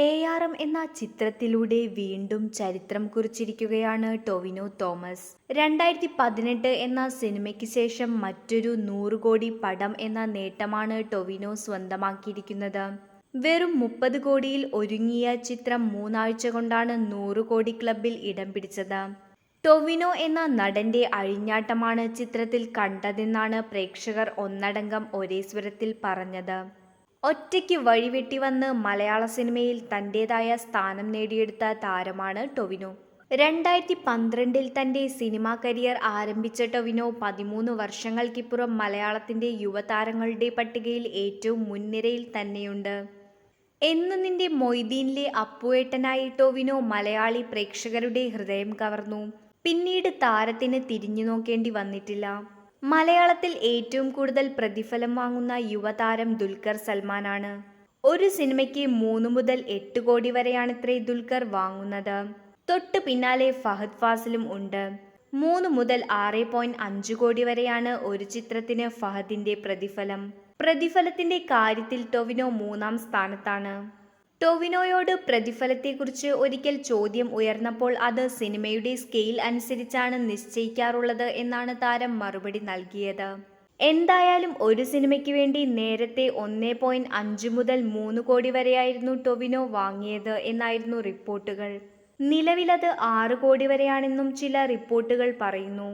A R M എന്ന ചിത്രത്തിലൂടെ വീണ്ടും ചരിത്രം കുറിച്ചിരിക്കുകയാണ് ടൊവിനോ തോമസ്. രണ്ടായിരത്തി പതിനെട്ട് എന്ന സിനിമയ്ക്ക് ശേഷം മറ്റൊരു നൂറ് കോടി പടം എന്ന നേട്ടമാണ് ടൊവിനോ സ്വന്തമാക്കിയിരിക്കുന്നത്. വെറും മുപ്പത് കോടിയിൽ ഒരുങ്ങിയ ചിത്രം മൂന്നാഴ്ച കൊണ്ടാണ് നൂറ് കോടി ക്ലബിൽ ഇടം പിടിച്ചത്. ടൊവിനോ എന്ന നടന്റെ അഴിഞ്ഞാട്ടമാണ് ചിത്രത്തിൽ കണ്ടതെന്നാണ് പ്രേക്ഷകർ ഒന്നടങ്കം ഒരേ സ്വരത്തിൽ പറഞ്ഞത്. ഒറ്റയ്ക്ക് വഴിവെട്ടി വന്ന് മലയാള സിനിമയിൽ തന്റെതായ സ്ഥാനം നേടിയെടുത്ത താരമാണ് ടൊവിനോ. രണ്ടായിരത്തി പന്ത്രണ്ടിൽ തന്റെ സിനിമാ കരിയർ ആരംഭിച്ച ടൊവിനോ പതിമൂന്ന് വർഷങ്ങൾക്കിപ്പുറം മലയാളത്തിന്റെ യുവതാരങ്ങളുടെ പട്ടികയിൽ ഏറ്റവും മുൻനിരയിൽ തന്നെയുണ്ട്. എന്ന് നിന്റെ മൊയ്തീനിലെ അപ്പുവേട്ടനായി ടൊവിനോ മലയാളി പ്രേക്ഷകരുടെ ഹൃദയം കവർന്നു. പിന്നീട് താരത്തിന് തിരിഞ്ഞു നോക്കേണ്ടി വന്നിട്ടില്ല. മലയാളത്തിൽ ഏറ്റവും കൂടുതൽ പ്രതിഫലം വാങ്ങുന്ന യുവതാരം ദുൽഖർ സൽമാനാണ്. ഒരു സിനിമയ്ക്ക് മൂന്ന് മുതൽ എട്ട് കോടി വരെയാണ് വരെയാണിത്രേ ദുൽഖർ വാങ്ങുന്നത്. തൊട്ട് പിന്നാലെ ഫഹദ് ഫാസിലും ഉണ്ട്. മൂന്ന് മുതൽ ആറ് പോയിന്റ് അഞ്ച് കോടി വരെയാണ് ഒരു ചിത്രത്തിന് ഫഹദിന്റെ പ്രതിഫലം. പ്രതിഫലത്തിന്റെ കാര്യത്തിൽ ടൊവിനോ മൂന്നാം സ്ഥാനത്താണ്. ടൊവിനോയോട് പ്രതിഫലത്തെക്കുറിച്ച് ഒരിക്കൽ ചോദ്യം ഉയർന്നപ്പോൾ അത് സിനിമയുടെ സ്കെയിൽ അനുസരിച്ചാണ് നിശ്ചയിക്കാറുള്ളത് എന്നാണ് താരം മറുപടി നൽകിയത്. എന്തായാലും ഒരു സിനിമയ്ക്ക് വേണ്ടി നേരത്തെ ഒന്നേ പോയിന്റ് അഞ്ച് മുതൽ മൂന്ന് കോടി വരെയായിരുന്നു ടൊവിനോ വാങ്ങിയത് എന്നായിരുന്നു റിപ്പോർട്ടുകൾ. നിലവിലത് ആറ് കോടി വരെയാണെന്നും ചില റിപ്പോർട്ടുകൾ പറയുന്നു.